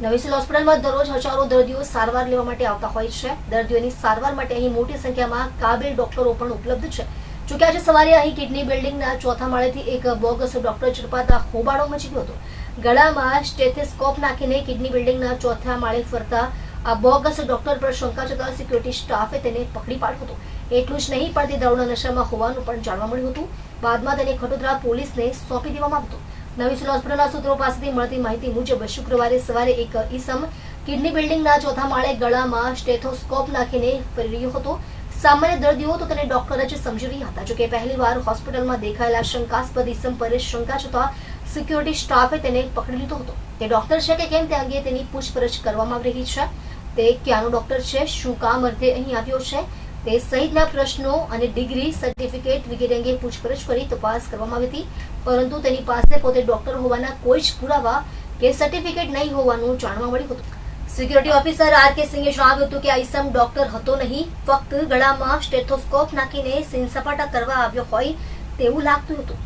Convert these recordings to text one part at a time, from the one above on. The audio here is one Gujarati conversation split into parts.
નવી હોસ્પિટલમાં દરરોજ હજારો દર્દીઓ સારવાર લેવા માટે આવતા હોય છે. દર્દીઓની સારવાર માટે અહીં મોટી સંખ્યામાં કાબિલ ડોક્ટરો પણ ઉપલબ્ધ છે. જોકે આજે સવારે અહીં કિડની બિલ્ડિંગના ચોથા માળેથી એક બોગસ ડોક્ટર ઝડપાતા હોબાળો મચી ગયો હતો. ગળામાં સ્ટેથેસ્કોપ નાખીને કિડની બિલ્ડિંગના ચોથા માળે ફરતા આ બોગસ ડોક્ટર પર શંકા જતા સિક્યુરિટી સ્ટાફે તેને પકડી પાડ્યો હતો. એટલું જ નહીં, પણ તે દારૂના નશામાં હોવાનું પણ જાણવા મળ્યું હતું. બાદમાં તેને ખટોદરા પોલીસને સોંપી દેવામાં આવ્યું હતું. નવી હોસ્પિટલના સૂત્રો પાસેથી મળતી માહિતી મુજબ શુક્રવારે સવારે એક ઈસમ કિડની બિલ્ડિંગના ચોથા માળે ગળામાં સ્ટેથોસ્કોપ નાખીને ફરી રહ્યો હતો. સામાન્ય દર્દીઓ તો તેને ડોક્ટર જ સમજી રહ્યા હતા. જોકે પહેલીવાર હોસ્પિટલમાં દેખાયેલા શંકાસ્પદ ઈસમ પર શંકા જતા સિક્યોરિટી સ્ટાફે તેને પકડી લીધો હતો. તે ડોક્ટર છે કે કેમ તે અંગે તેની પૂછપરછ કરવામાં આવી રહી છે. તે ક્યાંનો ડોક્ટર છે? શું કામ અર્થે અહીં આવ્યો છે? તે સહિતના પ્રશ્નો અને ડિગ્રી સર્ટિફિકેટ વગેરે અંગે પૂછપરછ કરી તપાસ કરવામાં આવી હતી. પરંતુ તેની પાસે પોતે ડોક્ટર હોવાના કોઈ જ પુરાવા કે સર્ટિફિકેટ નહીં હોવાનું જાણવા મળ્યું હતું. સિક્યુરિટી ઓફિસર આર કે સિંહે જણાવ્યું હતું કે આઈસમ ઈસમ ડોક્ટર હતો નહીં. ફક્ત ગળામાં સ્ટેથોસ્કોપ નાખીને સીનસપાટા કરવા આવ્યો હોય તેવું લાગતું હતું.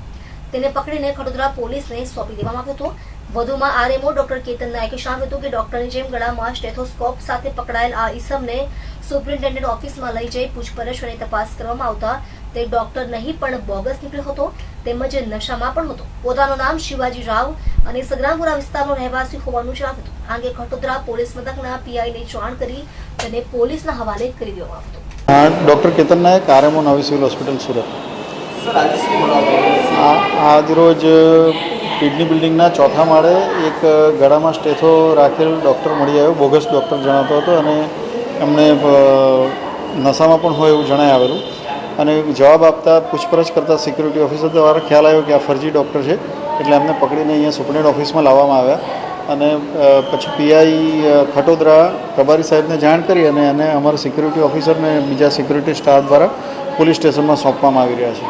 તેને પકડીને ખડોદરા પોલીસને સોંપી દેવામાં આવ્યો હતો. વધુમાં આરએમઓ ડોક્ટર કેતન નાયકે જણાવ્યું હતું કે ડોક્ટરની જેમ ગળામાં સ્ટેથોસ્કોપ સાથે પકડાયેલ આ ઈસમને સુપ્રિન્ટેન્ડન્ટ ઓફિસમાં લઈ જઈ પૂછપરછ અને તપાસ કરવામાં આવતા તે ડોક્ટર નહીં પણ બોગસ નીકળ્યો હતો તેમજ નશામાં પણ હતો. પોતાનું નામ શિવાજી રાવ અને સગ્રામપુરા વિસ્તારનો રહેવાસી હોવાનું જણાવ્યું હતું. આ અંગે ખટોદરા પોલીસ મથકના પીઆઈને જાણ કરી તેને પોલીસના હવાલે કરી દેવામાં આવ્યો હતું ડૉક્ટર કેતન નાયક આરએમઓ નવી સિવિલ હોસ્પિટલ સુરત. આજરોજ કિડની બિલ્ડિંગના ચોથા માળે એક ગળામાં સ્ટેથો રાખેલ ડૉક્ટર મળી આવ્યો, બોગસ ડૉક્ટર જણાતો હતો અને એમને નશામાં પણ હોય એવું જણાય આવેલું. અને જવાબ આપતા, પૂછપરછ કરતા સિક્યુરિટી ઓફિસર દ્વારા ખ્યાલ આવ્યો કે આ ફરજી ડૉક્ટર છે, એટલે એમને પકડીને અહીંયા સુપ્રિન્ટ ઓફિસમાં લાવવામાં આવ્યા. અને પછી પીઆઈ ખટોદરા પ્રભારી સાહેબને જાણ કરી અને એને અમારા સિક્યુરિટી ઓફિસરને બીજા સિક્યુરિટી સ્ટાફ દ્વારા પોલીસ સ્ટેશનમાં સોંપવામાં આવી રહ્યા છે.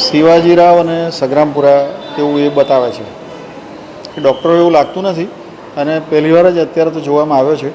શિવાજીરાવ અને સગ્રામપુરા એવું એ બતાવે છે ડૉક્ટરો એવું લાગતું નથી અને પહેલીવાર જ અત્યારે તો જોવામાં આવ્યો છે.